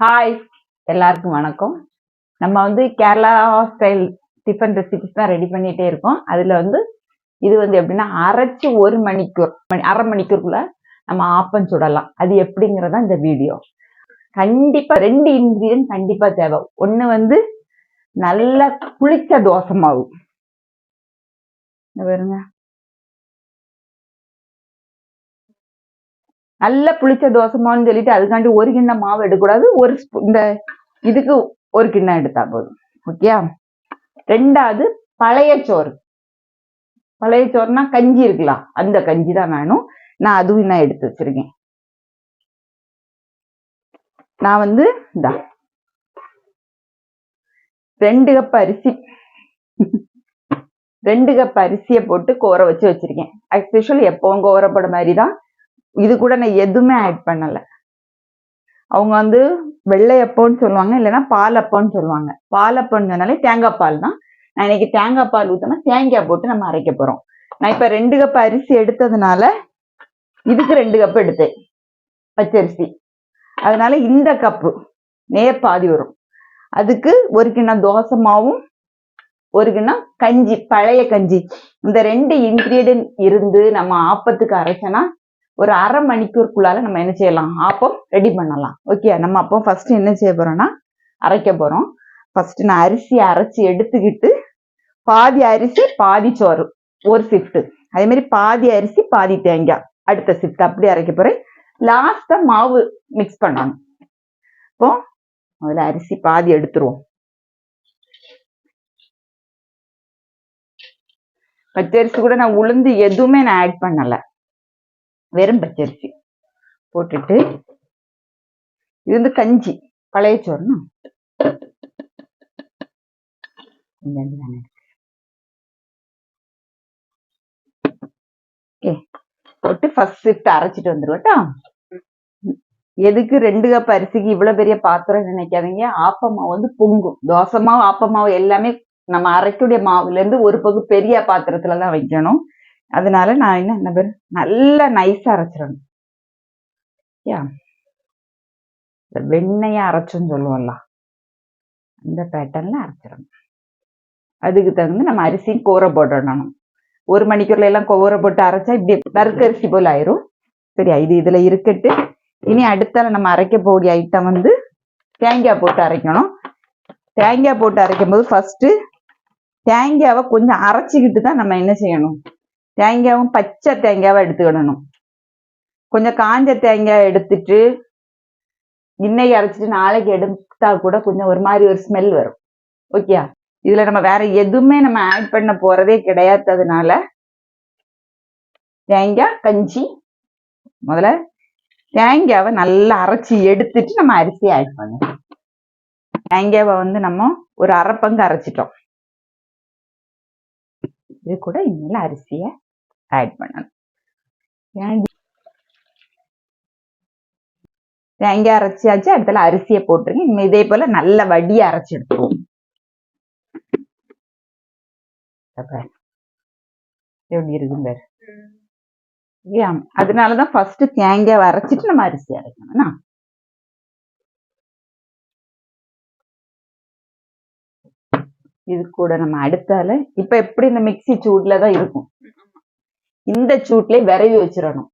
Hi எல்லாருக்கும் வணக்கம். நம்ம வந்து கேரளா ஸ்டைல் டிஃபன் ரெசிபிஸ் தான் ரெடி பண்ணிகிட்டே இருக்கோம். அதில் வந்து இது வந்து எப்படின்னா அரைச்சி ஒரு மணிக்கூர் மணி அரை மணிக்கூருக்குள்ள நம்ம ஆப்பம் சுடலாம். அது எப்படிங்கிறதா இந்த வீடியோ கண்டிப்பாக ரெண்டு இன்கிரீடியன்ட் கண்டிப்பாக தேவை. ஒன்று வந்து நல்ல புளிச்ச தோசை மாவு. பாருங்க. நல்ல புளிச்ச தோசைமான்னு சொல்லிட்டு அதுக்காண்டி ஒரு கிண்ணம் மாவு எடுக்கக்கூடாது. ஒரு இந்த இதுக்கு ஒரு கிண்ணம் எடுத்தா போதும். ஓகே ரெண்டாவது பழைய சோறு. பழைய சோறுனா கஞ்சி இருக்கலாம். அந்த கஞ்சி தான் வேணும். நான் அதுவும் நான் எடுத்து வச்சிருக்கேன். நான் வந்து இந்த. ரெண்டு கப் அரிசி. ரெண்டு கப் அரிசியை போட்டு கோர வச்சு வச்சிருக்கேன். ஆக்சுவலி எப்பவும் கோரப்பட மாதிரி தான். இது கூட நான் எதுவுமே ஆட் பண்ணலை. அவங்க வந்து வெள்ளை வெள்ளையப்பம்னு சொல்லுவாங்க இல்லைன்னா பால் அப்போன்னு சொல்லுவாங்க. பாலப்பம்னு சொன்னாலே தேங்காய் பால் தான். நான் இன்னைக்கு தேங்காய் பால் ஊற்றினா தேங்காய் போட்டு நம்ம அரைக்க போகிறோம் நான் இப்போ ரெண்டு கப் அரிசி எடுத்ததுனால இதுக்கு ரெண்டு கப் எடுத்தேன் பச்சரிசி. அதனால இந்த கப்பு நேர் பாதி வரும். அதுக்கு ஒரு கிண்ணம் தோசை மாவும் ஒரு கிண்ணம் கஞ்சி பழைய கஞ்சி. இந்த ரெண்டு இன்க்ரீடியன்ட் இருந்து நம்ம ஆப்பத்துக்கு அரைச்சோன்னா ஒரு அரை மணிக்கூருக்குள்ளால நம்ம என்ன செய்யலாம்? ஆப்பம் ரெடி பண்ணலாம். ஓகே நம்ம அப்போ ஃபர்ஸ்ட் என்ன செய்ய போறோம்னா அரைக்க போறோம். ஃபர்ஸ்ட் நான் அரிசி அரைச்சி எடுத்துக்கிட்டு பாதி அரிசி பாதி சோறு ஒரு ஷிஃப்ட் அதே மாதிரி பாதி அரிசி பாதி தேங்காய். அடுத்த ஷிஃப்ட் அப்படி அரைக்க போறேன். லாஸ்டா மாவு மிக்ஸ் பண்ணாங்க இப்போ முதல்ல அரிசி பாதி எடுத்துருவோம். பச்சரிசி கூட நான் உளுந்து எதுவுமே நான் ஆட் பண்ணலை. வெறும் பச்சரிசி போட்டுட்டு இது வந்து கஞ்சி பழைய சோறுனா ஓகே. போட்டு ஃபர்ஸ்ட் ஷிஃப்ட் அரைச்சிட்டு வந்துருவட்டா? எதுக்கு ரெண்டு கப் அரிசிக்கு இவ்வளவு பெரிய பாத்திரம் நினைக்காதீங்க. ஆப்ப மாவு வந்து பொங்கும். தோசை மாவு ஆப்ப மாவு எல்லாமே நம்ம அரைக்கூடிய மாவுல இருந்து ஒரு பகு பெரிய பாத்திரத்துலதான் வைக்கணும். அதனால நான் என்ன என்ன பேர் நல்லா நைஸா அரைச்சிடணும். யா? இந்த அரைச்சுன்னு சொல்லுவோம்ல. அந்த பேட்டர்ல அரைச்சிடணும். அதுக்கு தகுந்த நம்ம அரிசியும் கோர போட்டுடணும். ஒரு மணிக்கூர்ல எல்லாம் கோர போட்டு அரைச்சா இப்படி நறுக்கரிசி போல ஆயிரும். சரியா? இது இதுல இருக்கட்டு இனி அடுத்தால நம்ம அரைக்க போகிய ஐட்டம் வந்து தேங்காய் போட்டு அரைக்கணும். தேங்காய் போட்டு அரைக்கும் போது ஃபர்ஸ்ட் தேங்காவை கொஞ்சம் அரைச்சிக்கிட்டு தான் நம்ம என்ன செய்யணும்? தேங்காயும் பச்சை தேங்காவை எடுத்துக்கிடணும். கொஞ்சம் காஞ்ச தேங்காய் எடுத்துட்டு இன்னைக்கு அரைச்சிட்டு நாளைக்கு எடுத்தா கூட கொஞ்சம் ஒரு மாதிரி ஒரு ஸ்மெல் வரும். ஓகே இதுல நம்ம வேற எதுவுமே நம்ம ஆட் பண்ண போறதே கிடையாததுனால தேங்காய் கஞ்சி முதல்ல தேங்காவை நல்லா அரைச்சி எடுத்துட்டு நம்ம அரிசியை ஆட் பண்ணுவோம் தேங்காவை வந்து நம்ம ஒரு அரை பங்கு அரைச்சிட்டோம். இது கூட இனிமேல் அரிசியை ஆட் பண்ணணும். தேங்காய் அரைச்சியாச்சு அடுத்தல அரிசியை போட்டுருங்க இதே போல நல்ல வடியை அரைச்சி எடுத்துருவோம். எப்படி இருக்கும் பேர். அதனாலதான் ஃபர்ஸ்ட் தேங்காய் அரைச்சிட்டு நம்ம அரிசி அரைக்கணும் இது கூட நம்ம அடுத்தால இப்ப எப்படி இந்த மிக்ஸி சூட்ல தான் இருக்கும்? இந்த சூட்லயே விரவி வச்சிடணும்.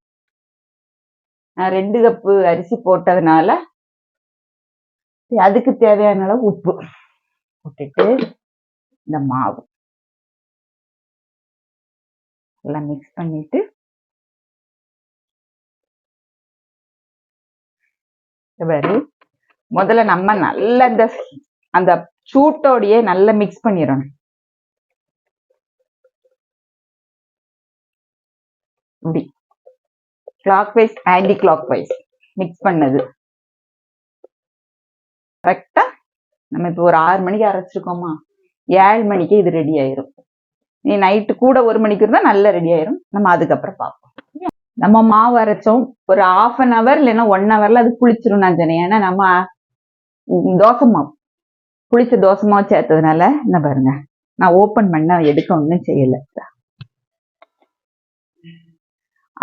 நான் ரெண்டு கப்பு அரிசி போட்டதுனால அதுக்கு தேவையான அளவு உப்பு போட்டுட்டு இந்த மாவு எல்லாம் மிக்ஸ் பண்ணிட்டு பாரு முதல்ல நம்ம நல்ல அந்த அந்த சூட்டோடையே நல்லா மிக்ஸ் பண்ணிடணும். இப்படி clockwise anticlockwise mix பண்ணது கரெக்டா நம்ம இப்போ ஒரு ஆறு மணிக்கு அரைச்சிருக்கோமா? ஏழு மணிக்கு இது ரெடி ஆயிரும். நீ நைட்டு கூட ஒரு மணிக்கு இருந்தா நல்லா ரெடி ஆயிரும். நம்ம அதுக்கப்புறம் பார்ப்போம். நம்ம மாவு அரைச்சோம். ஒரு ஆஃப் அன் அவர் இல்லைன்னா ஒன் ஹவர்ல அது புளிச்சிரும் நான் சொன்னேன். ஏன்னா நம்ம தோசை மாவு. புளிச்ச தோசை மாவு சேர்த்ததுனால என்ன பாருங்க. நான் ஓப்பன் பண்ண எடுக்க ஒன்றும் செய்யலை.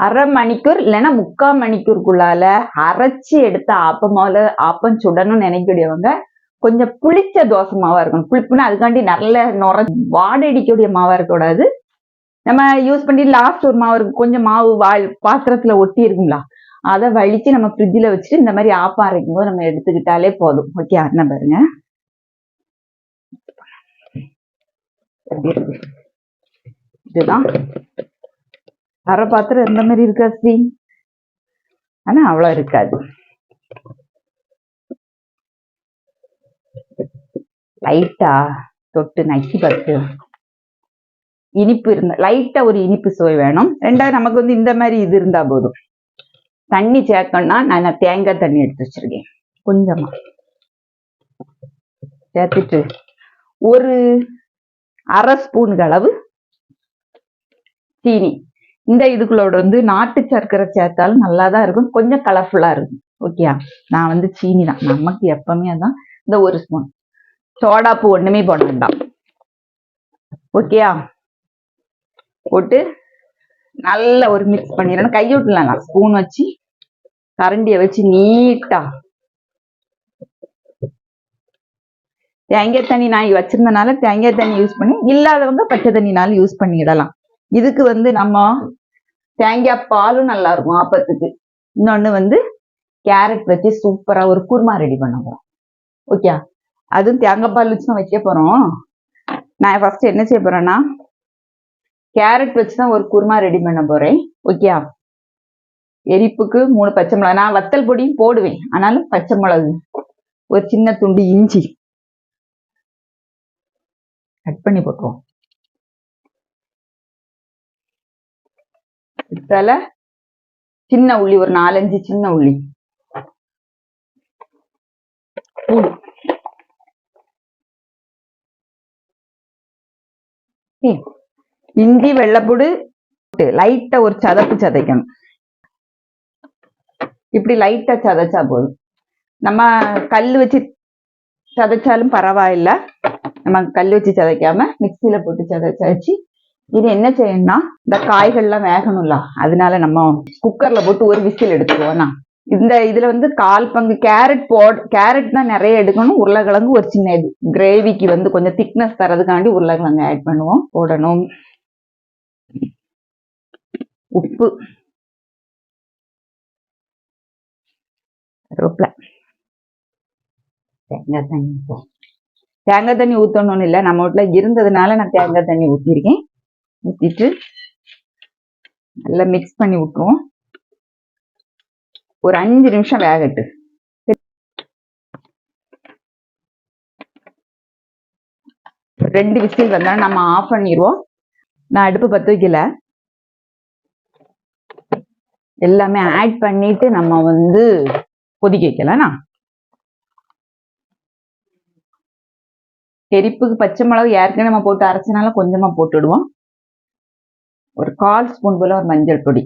அரை மணிக்கூர் இல்லைன்னா முக்கால் மணிக்கூருக்குள்ளால அரைச்சி எடுத்த ஆப்பமாவில் ஆப்பம் சுடணும்னு நினைக்கக்கூடியவங்க கொஞ்சம் புளிச்ச தோசை மாவாக இருக்கணும். புளிப்புனா அதுக்காண்டி நல்ல நுர வாடடிக்கக்கூடிய மாவாக இருக்கக்கூடாது. நம்ம யூஸ் பண்ணி லாஸ்ட் ஒரு மாவு இருக்கும் கொஞ்சம் மாவு வாழ் பாத்திரத்தில் ஒட்டி இருக்குங்களா அதை வலிச்சு நம்ம ஃப்ரிட்ஜில் வச்சுட்டு இந்த மாதிரி ஆப்பம் அரைக்கும் போது நம்ம எடுத்துக்கிட்டாலே போதும். ஓகே அண்ணன் பாருங்க. இதுதான். அரை பாத்திரம் இருந்த மாதிரி இருக்கா ஸ்ரீ. ஆனா அவ்வளவு இருக்காது. லைட்டா தொட்டு நக்கி பார்த்து. இனிப்பு இருந்த லைட்டா ஒரு இனிப்பு சுவை வேணும். ரெண்டாவது நமக்கு வந்து இந்த மாதிரி இது இருந்தா போதும். தண்ணி சேர்க்கணும்னா நான் தேங்காய் தண்ணி எடுத்து வச்சிருக்கேன். கொஞ்சமா. சேர்த்துட்டு ஒரு அரை ஸ்பூனுக்கு அளவு சீனி. இந்த இதுக்குள்ளோட வந்து நாட்டு சர்க்கரை சேர்த்தாலும் நல்லா தான் இருக்கும். கொஞ்சம் கலர்ஃபுல்லாக இருக்கும். ஓகேயா நான் வந்து சீனி தான். நமக்கு எப்பவுமே அதான் இந்த ஒரு ஸ்பூன் சோடாப்பு ஒன்றுமே போட வேண்டாம். ஓகேயா போட்டு நல்ல ஒரு மிக்ஸ் பண்ணிடணும் கை விட்டுலாம் ஸ்பூன் வச்சு கரண்டியை வச்சு நீட்டா. தேங்காய் தண்ணி நான் வச்சிருந்தனால தேங்காய் தண்ணி யூஸ் பண்ணி இல்லாதவங்க பச்சை தண்ணினாலும் யூஸ் பண்ணிடலாம் இதுக்கு வந்து நம்ம தேங்காய் பாலும் நல்லா இருக்கும் ஆப்பத்துக்கு. இன்னொன்று வந்து கேரட் வச்சு சூப்பராக ஒரு குருமா ரெடி பண்ண போகிறோம் ஓகே? அதுவும் தேங்காய் பால் வச்சு தான் வைக்க போகிறோம் நான் ஃபர்ஸ்ட் என்ன செய்ய போகிறேன்னா கேரட் வச்சு தான் ஒரு குருமா ரெடி பண்ண போகிறேன் ஓகே? எரிப்புக்கு மூணு பச்சை மிளகா. நான் வத்தல் பொடியும் போடுவேன். ஆனாலும் பச்சை மிளகு. ஒரு சின்ன துண்டு இஞ்சி. கட் பண்ணி போட்டுருவோம். இதால சின்ன உள்ளி ஒரு நாலஞ்சு சின்ன உள்ளி. பூண்டு. இஞ்சி வெள்ளைப்பூடு லைட்டா ஒரு சதப்பு சதைக்கணும். இப்படி லைட்டா சதைச்சா போதும். நம்ம கல் வச்சு சதைச்சாலும் பரவாயில்ல. நம்ம கல் வச்சு சதைக்காம மிக்சியில போட்டு சதைச்சாச்சு. இது என்ன செய்யணும்னா இந்த காய்கள்லாம் வேகணும்ல. அதனால நம்ம குக்கர்ல போட்டு ஒரு விசில் எடுத்துக்குவோம்னா இந்த இதுல வந்து கால் பங்கு கேரட் போட் கேரட் தான் நிறைய எடுக்கணும். உருளைக்கிழங்கு ஒரு சின்ன இது. கிரேவிக்கு வந்து கொஞ்சம் திக்னஸ் தரதுக்காண்டி உருளைக்கிழங்கு ஆட் பண்ணுவோம். போடணும். உப்பு. தேங்காய் தண்ணி. தேங்காய் தண்ணி ஊத்தணும்னு இல்லை. நம்ம வீட்டில் இருந்ததுனால நான் தேங்காய் தண்ணி ஊற்றிருக்கேன் ஊத்திட்டு நல்லா மிக்ஸ் பண்ணி விட்டுருவோம். ஒரு அஞ்சு நிமிஷம் வேகட்டு. ரெண்டு விசில் வந்தா நம்ம ஆஃப் பண்ணிடுவோம் நான் அடுப்பு பத்த வைக்கல. எல்லாமே ஆட் பண்ணிட்டு நம்ம வந்து கொதிக்க வைக்கலண்ணா எரிப்புக்கு பச்சை மிளகு ஏற்கனவே நம்ம போட்டு அரைச்சனால கொஞ்சமா போட்டுடுவோம். ஒரு கால் ஸ்பூன் போல ஒரு மஞ்சள் பொடி.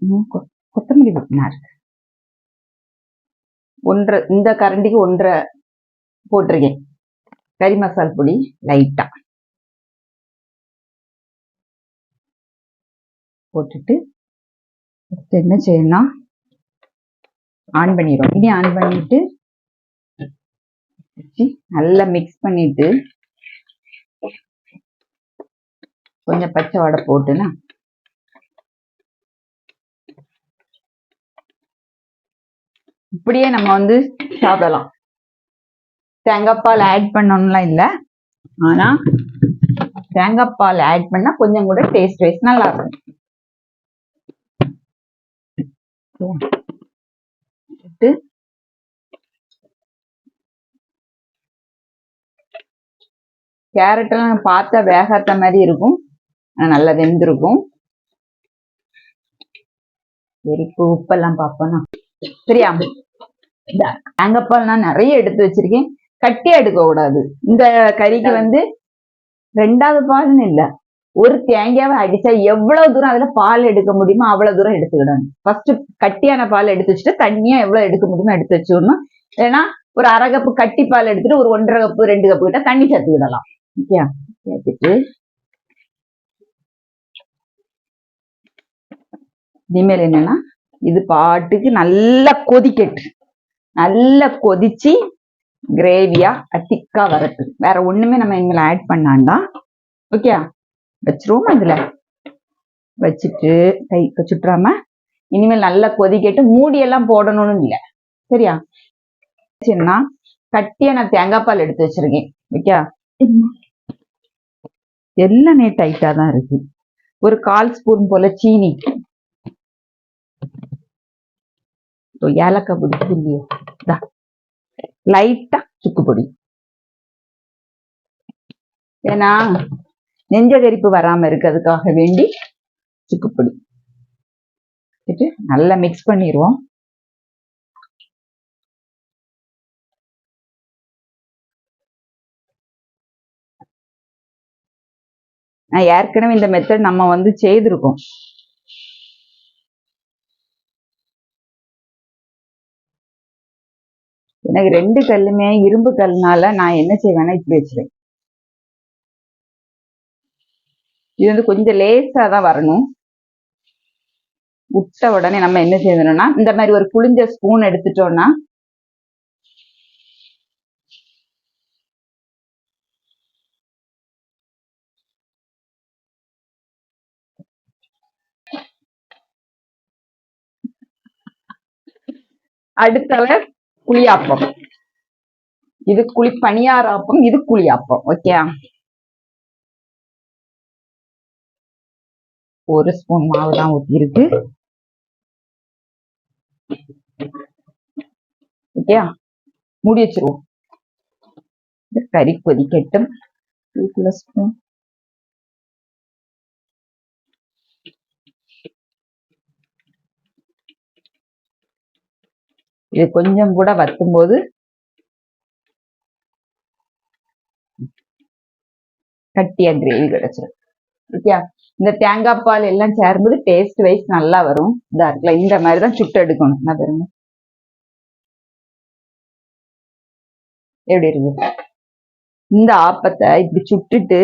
ம், கொ- கொத்தமல்லி போட்டினார் ஒன்றரை இந்த கரண்டிக்கு ஒன்றரை போட்டிருக்கேன். கறி மசால் பொடி லைட்டா. போட்டுட்டு அடுத்து என்ன செய்யணும்னா ஆன் பண்ணிடுவோம் இனி ஆன் பண்ணிட்டு நல்லா மிக்ஸ் பண்ணிட்டு கொஞ்சம் பச்சை வடை போட்டுனா. இப்படியே நம்ம வந்து சாப்பிடலாம். தேங்காய் பால் ஆட் பண்ணணும்லாம் இல்லை. ஆனா தேங்காய் பால் ஆட் பண்ணால் கொஞ்சம் கூட டேஸ்ட் வைஸ் நல்லா இருக்கும். விட்டு கேரட் எல்லாம் பார்த்தா வேகாத மாதிரி இருக்கும். நல்லா வெந்திருக்கும். எரிப்பு உப்பெல்லாம் பார்ப்போம்னா சரியா இந்த தேங்காய் பால் நான் நிறைய எடுத்து வச்சிருக்கேன். கட்டியா எடுக்க கூடாது. இந்த கறிக்கு வந்து ரெண்டாவது பால்னு இல்ல. ஒரு தேங்காவை அடிச்சா எவ்வளவு தூரம் அதுல பால் எடுக்க முடியுமோ அவ்வளவு தூரம் எடுத்துக்கிடணும். ஃபர்ஸ்ட் கட்டியான பால் எடுத்து வச்சுட்டு தண்ணியா எவ்வளவு எடுக்க முடியுமோ எடுத்து வச்சிடணும். ஏன்னா ஒரு அரை கப்பு கட்டி பால் எடுத்துட்டு ஒரு ஒன்றரை கப்பு ரெண்டு கப்பு கிட்ட தண்ணி சேர்த்துக்கிடலாம். ஓகே சேர்த்துட்டு இனிமேல் என்னன்னா இது பாட்டுக்கு நல்லா கொதிக்கட்டு நல்லா கொதிச்சு கிரேவியா திக்கா வரட்டு வேற ஒண்ணுமே நம்ம இனிமேல் ஆட் பண்ணாண்டா ஓகே வச்சிருவோமா இதுல? வச்சுட்டு கை சுட்டுறாம இனிமேல் நல்லா கொதிக்கட்டு மூடி எல்லாம் போடணும்னு இல்லை. சரியா? சரிண்ணா கட்டியா நான் தேங்காய் பால் எடுத்து வச்சிருக்கேன். ஓகே எல்லாமே டைட்டா தான் இருக்கு. ஒரு கால் ஸ்பூன் போல சீனி. இதோ ஏலக்காய் பொடி இல்லையோ லைட்டா சுக்கு பொடி ஏன்னா நெஞ்சகரிப்பு வராம இருக்கிறதுக்காக வேண்டி சுக்கு பொடி நல்லா மிக்ஸ் பண்ணிடுவோம் நான் ஏற்கனவே இந்த மெத்தட் நம்ம வந்து செய்திருக்கோம் எனக்கு ரெண்டு கல்லுமே இரும்பு கல்லுனால நான் என்ன செய்வேன்னா இப்படி வச்சிருவேன். இது வந்து கொஞ்சம் லேசா தான் வரணும். விட்ட உடனே நம்ம என்ன செய்யணும்னா இந்த மாதிரி ஒரு புளிஞ்ச ஸ்பூன் எடுத்துட்டோம்னா அடுத்தவ குழியாப்பம் இது குழி பணியாராப்பம் இது குழியாப்பம் ஓகே ஒரு ஸ்பூன் மாவு தான் ஊத்தி இருக்கு ஓகே மூடி வச்சிருவோம். கறி கொதிக்கட்டும். ஸ்பூன் இது கொஞ்சம் கூட வத்தும் போது கட்டியா கிரேவி கிடைச்சிடும் ஓகே இந்த தேங்காய் பால் எல்லாம் சேரும்போது டேஸ்ட் வைஸ் நல்லா வரும். இதா இருக்குல்ல இந்த மாதிரி தான் சுட்டு எடுக்கணும். என்ன பெருங்க. எப்படி இருக்கு? இந்த ஆப்பத்தை இப்படி சுட்டுட்டு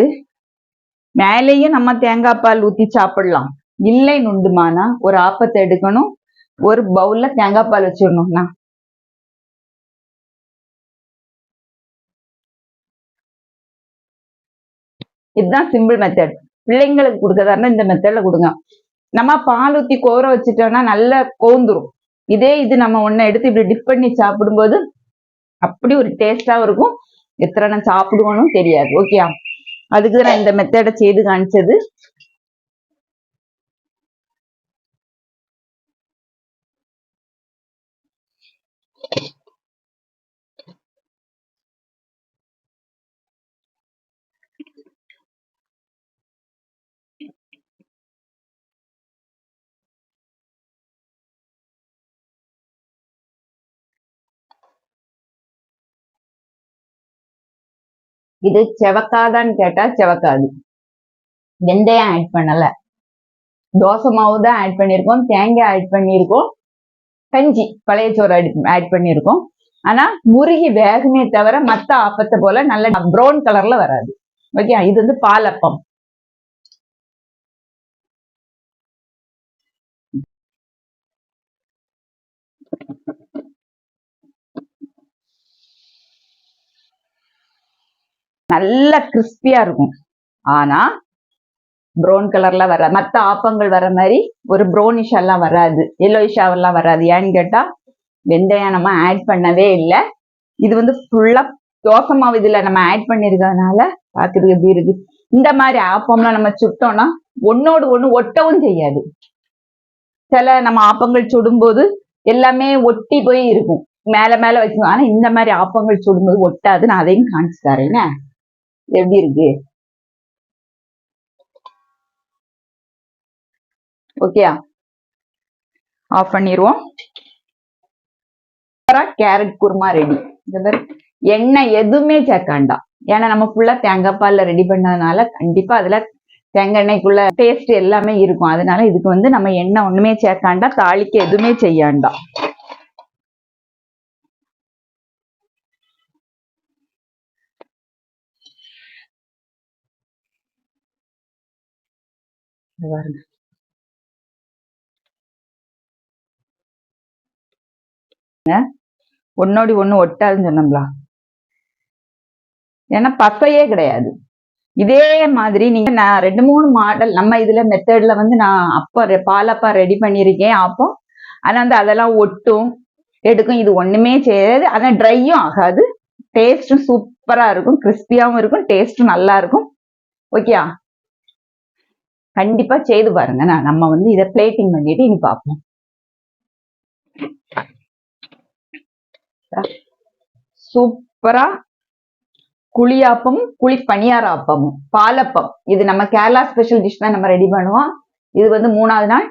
மேலேயும் நம்ம தேங்காய் பால் ஊத்தி சாப்பிடலாம். இல்லை நுண்டுமானா ஒரு ஆப்பத்தை எடுக்கணும். ஒரு பவுல்ல தேங்காய் பால் வச்சிடணும்னா. இதுதான் சிம்பிள் மெத்தட் பிள்ளைங்களுக்கு கொடுக்கறதா இந்த மெத்தட்ல கொடுங்க. நம்ம பால் ஊத்தி கோர வச்சுட்டோம்னா நல்லா கோந்துரும் இதே இது நம்ம ஒன்ன எடுத்து இப்படி டிப் பண்ணி சாப்பிடும்போது அப்படி ஒரு டேஸ்டாவும் இருக்கும். எத்தனை நான் சாப்பிடுவோனும் தெரியாது. ஓகே அதுக்கு நான் இந்த மெத்தடை செய்து காமிச்சது. இது செவக்காதான்னு கேட்டா செவக்காது. வெந்தயம் ஆட் பண்ணல. தோசை மாவு தான் ஆட் பண்ணியிருக்கோம் தேங்காய் ஆட் பண்ணியிருக்கோம் கஞ்சி பழைய சோறு ஆட் பண்ணியிருக்கோம் ஆனா முருகி வேகமே தவிர மத்த ஆப்பத்தை போல நல்ல ப்ரௌன் கலர்ல வராது. ஓகே இது வந்து பாலப்பம் நல்ல கிறிஸ்பியா இருக்கும். ஆனா ப்ரௌன் கலர்ல வர மத்த ஆப்பங்கள் வர மாதிரி ஒரு ப்ரௌனிஷ் எல்லாம் வராது. எல்லோயிஷாவெல்லாம் வராது. ஏன்னு கேட்டா வெந்தயம் நம்ம ஆட் பண்ணவே இல்லை. இது வந்து ஃபுல்லா தோசை மாவு இதுல நம்ம ஆட் பண்ணிருக்கனால பாக்குறது எப்படி இருக்கு? இந்த மாதிரி ஆப்பம்லாம் நம்ம சுட்டோம்னா ஒன்னோடு ஒண்ணு ஒட்டவும் செய்யாது. சில நம்ம ஆப்பங்கள் சுடும்போது எல்லாமே ஒட்டி போய் இருக்கும். மேல மேல வச்சு ஆனா இந்த மாதிரி ஆப்பங்கள் சுடும்போது ஒட்டாது. நான் அதையும் காமிச்சு தரேன். எப்படி இருக்கு? ஓகேயா ஆஃப் பண்ணிடுவோம் கேரட் குருமா ரெடி எண்ணெய் எதுவுமே சேர்க்காண்டாம் ஏன்னா நம்ம ஃபுல்லா தேங்காய் பால்ல ரெடி பண்ணதுனால கண்டிப்பா அதுல தேங்காய் எண்ணெய்க்குள்ள டேஸ்ட் எல்லாமே இருக்கும். அதனால இதுக்கு வந்து நம்ம எண்ணெய் ஒண்ணுமே சேர்க்காண்டா தாளிக்க எதுவுமே செய்யாண்டாம் இந்த ஒன்னோடி ஒன்று ஒட்டாதுன்னு சொன்னோம்ல. ஏன்னா பசையே கிடையாது. இதே மாதிரி நீங்க நான் ரெண்டு மூணு மாடல் நம்ம இதுல மெத்தட்ல வந்து நான் அப்பா பாலப்பா ரெடி பண்ணியிருக்கேன் அப்போ. ஆனா வந்து அதெல்லாம் ஒட்டும் எடுக்கும் இது ஒண்ணுமே செய்யாது. ஆனால் ட்ரையும் ஆகாது. டேஸ்ட்டும் சூப்பரா இருக்கும். கிறிஸ்பியாவும் இருக்கும். டேஸ்ட்டும் நல்லா இருக்கும். ஓகேயா கண்டிப்பா செய்து பாருங்க. நான் நம்ம வந்து இதை பிளேட்டிங் பண்ணிட்டு இனி பார்ப்போம். சூப்பரா. குழியாப்பமும் குழி பணியார ஆப்பமும் பாலப்பம். இது நம்ம கேரளா ஸ்பெஷல் டிஷ் தான் நம்ம ரெடி பண்ணுவோம். இது வந்து மூணாவது நாள்.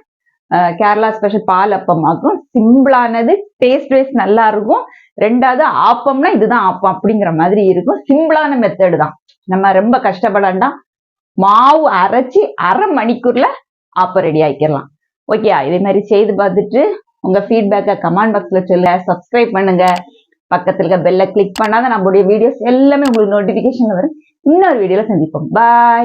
கேரளா ஸ்பெஷல் பாலப்பம் ஆகும். சிம்பிளானது டேஸ்ட் வைஸ் நல்லா இருக்கும். ரெண்டாவது ஆப்பம்னா இதுதான் ஆப்பம் அப்படிங்கிற மாதிரி இருக்கும். சிம்பிளான மெத்தடு தான். நம்ம ரொம்ப கஷ்டப்படாண்டா மாவு அரைச்சி அரை மணிக்கூர்ல அப்போ ரெடி ஆக்கிடலாம் ஓகே இதே மாதிரி செய்து பார்த்துட்டு உங்க ஃபீட்பேக்கை கமெண்ட் பாக்ஸ்ல சொல்லுங்க. சப்ஸ்கிரைப் பண்ணுங்க. பக்கத்துல இருக்க பெல்ல கிளிக் பண்ணாத நம்மளுடைய வீடியோஸ் எல்லாமே உங்களுக்கு நோட்டிபிகேஷன் வரும். இன்னொரு வீடியோல சந்திப்போம். பாய்